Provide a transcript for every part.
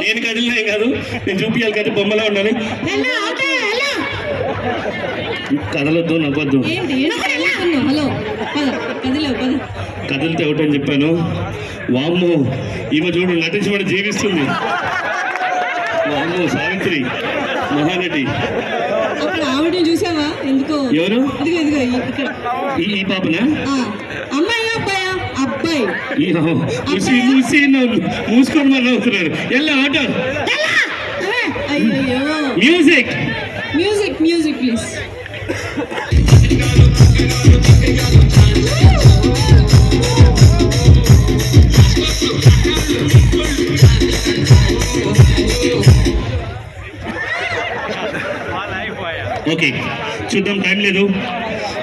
నేను కదిలినా కాదు నేను చూపించాలి కానీ బొమ్మలా ఉన్నాను. కదలొద్దు నవ్వద్దు? హలో. కదిలితే ఒకటని చెప్పాను. వామ్మో ఈమె చూడు నటించబడి జీవిస్తుంది. వామ్మో సావిత్రి మహానటి. ఆవిడని చూసావా? ఎందుకో? ఎవరు? ఈ- పాపనా? ఆ, అమ్మాయి అబ్బాయా? అబ్బాయి. ఈ ముసి ముసి నవ్వు మూసుకొని మరి నవ్వుతున్నారు. ఎల్లా auto. Music music music please లేదు.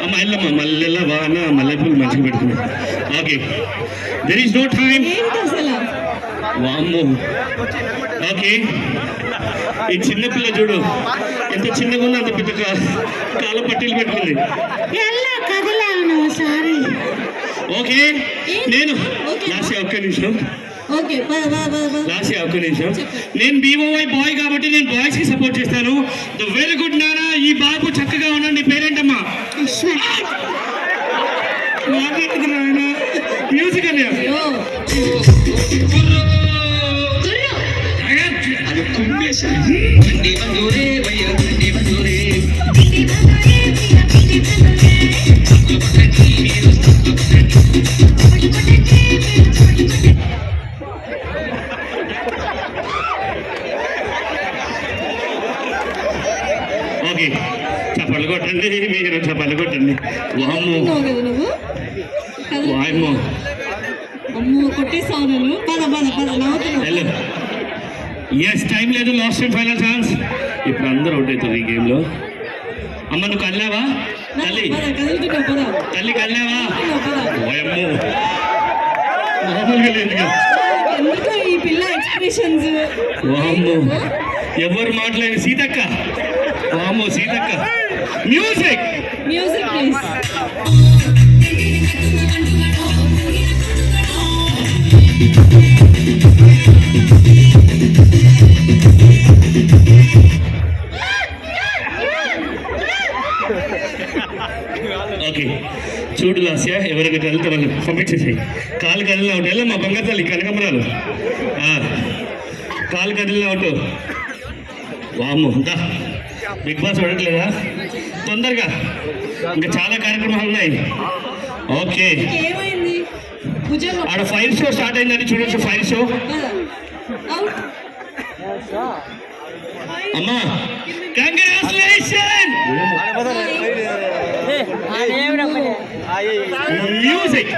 అమ్మ ఎల్లమ్మ మల్లెల వాన మల్లెపూలు మంచిగా పెడుతుంది okay. There is no time వామ్మో. ఓకే. ఈ చిన్న పిల్ల చూడు ఎంత చిన్నగా ఉందో అంత పెద్ద కా- కాళ్ళ పట్టీలు పెట్టుకుంది. ఓకే. నేను లాస్ట్ ఒక్క నిమిషం. లాస్ట్ ఒక్క నిమిషం. నేను బీఓవై బాయ్ కాబట్టి నేను బాయ్స్కి సపోర్ట్ చేస్తాను. ద వెరీ గుడ్ నానా ఈ బాబు చక్కగా ఉన్నాడు నీ పేరేంటమ్మా నాకేంటిది నాయన మ్యూజిక్ అన్నయ్య అయ్యో అది కుమ్మేశా ఓకే చప్పలు కొట్టండి మీరు చప్పలు కొట్టండి. వామ్మో. వామ్మో. అమ్మో కొట్టేస్తావు నన్ను పద పద పద నవ్వుతున్నావు హలో ఎస్ టైం లేదు. లాస్ట్ అండ్ ఫైనల్ ఛాన్స్ ఇప్పుడు అందరూ అవుట్ ఈ గేమ్లో అమ్మ నువ్వు కదిలావా? తల్లి. తల్లి కదిలావా? పద. ఓయమ్మో మామూలుగా లేదు కదా. ఎందుకు ఈ పిల్ల ఎక్స్ప్రెషన్స్ వామ్మో ఎవరు మాట్లాడి సీతక్క? వామ్మో Seethakka. Music music please okay. చూడు లాస్య ఎవరికి వెళ్తే వాళ్ళు పంపించేసి కాలు కదిలిన ఒకటి. మా బంగారు తల్లి కనకమరాలు. కాలు కదిలిన ఒకటి. వామ్మో దా బిగ్ బాస్ పడట్లేదా? తొందరగా. ఇంకా చాలా కార్యక్రమాలు ఉన్నాయి. ఓకే. ఆడ ఫైర్ షో స్టార్ట్ అయిందని చూడొచ్చు ఫైర్ షో. అమ్మా కంగ్రాచులేషన్ మ్యూజిక్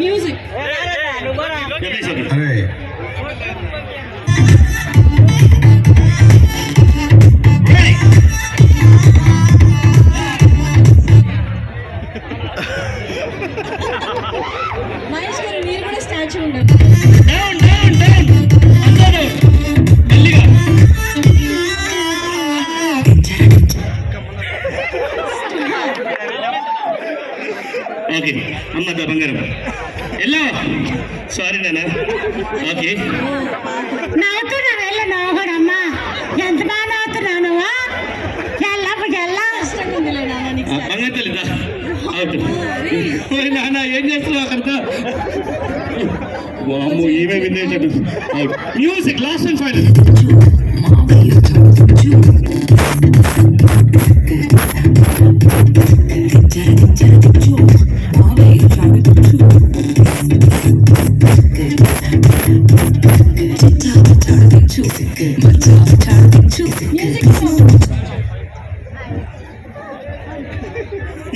మ్యూజిక్ అరే అమ్మ దా బంగారం ఎల్లో సారీ నాన్న ఓకే నవ్వుతున్నావు వెళ్ళ నవ్వకూడమ్మా ఎంత బాగా నవ్వుతున్నావు నువ్వు ఎల్లప్పుడు ఎల్ల కష్టంగా ఉందిలే నాన్న నీకు ఆ, బంగారు తల్లి దా అవుట్ ఓయ్ నాన్న ఏం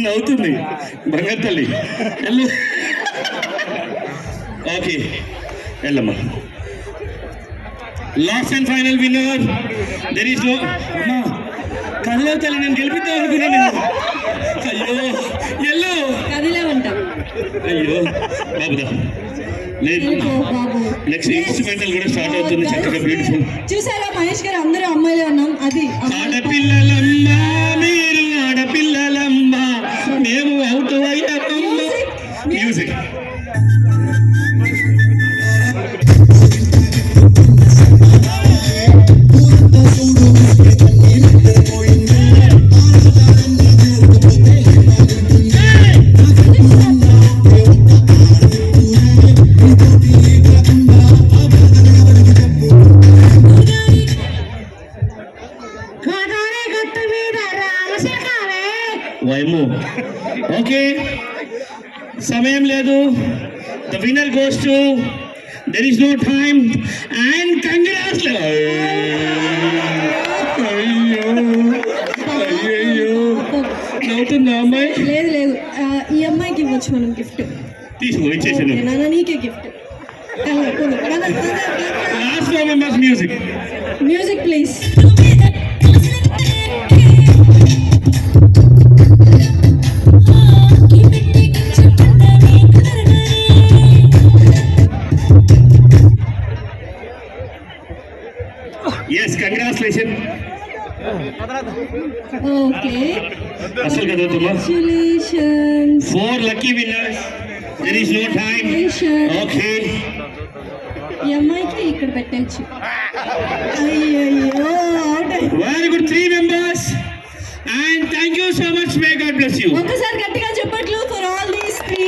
నవ్వుతుంది. బంగారు తల్లి. ఓకే. వెళ్ళమ్మా. Last and final winner there is no అమ్మా కళ్ళ తల్లి నేను గెలిపిద్దాం అనుకున్నాను అయ్యో. ఎల్లో కదిలేవంట అయ్యో. బాబుదా. నెక్స్ట్ ఇన్స్ట్రుమెంటల్ కూడా స్టార్ట్ అవుతుంది చక్కగా బ్యూటిఫుల్ చూసారా మహేష్ గారు? అందరూ అమ్మాయిలే ఉన్నాం అది ఆడపిల్లలమ్మా మీరు ఆడపిల్లలమ్మా. మేము అవుట్ అయ్యామమ్మా మ్యూజిక్ ఓకే సమయం లేదు. The winner goes to there is no time and congrats అయ్యో అయ్యో నవ్వుతుందా అమ్మాయి లేదు. లేదు ఈ అమ్మాయికి ఇవ్వచ్చు మనం గిఫ్ట్ తీసుకో ఇచ్చేసాను నాన్న నీకే gift last members music music please okay four lucky winners there is no time okay ఈ అమ్మాయికి ఇక్కడ పెట్టచ్చు. అయ్యి- very good three members and thank you so much may god bless you ఒక్కసారి గట్టిగా చెప్పట్లు ఫర్ ఆల్ దీస్ త్రీ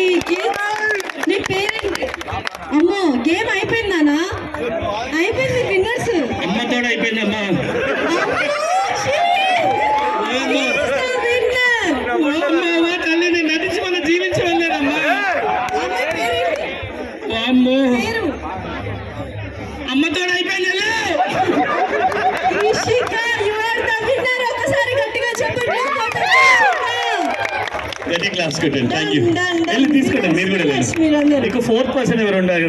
నీ పేరేంటి అమ్మో గేమ్ అయిపోయిందానా అయిపోయింది విన్నర్స్. అమ్మతో అయిపోయిందమ్మా అమ్మా తల్లి నేను నటించి మన జీవించి వెళ్ళానమ్మా అమ్మో అమ్మతో అయిపోయింది? గట్టి క్లాస్ కొట్టాను థ్యాంక్ యూ వెళ్ళి తీసుకోండి మీరు కూడా ఫోర్త్ పర్సన్ ఎవరు ఉండాలి?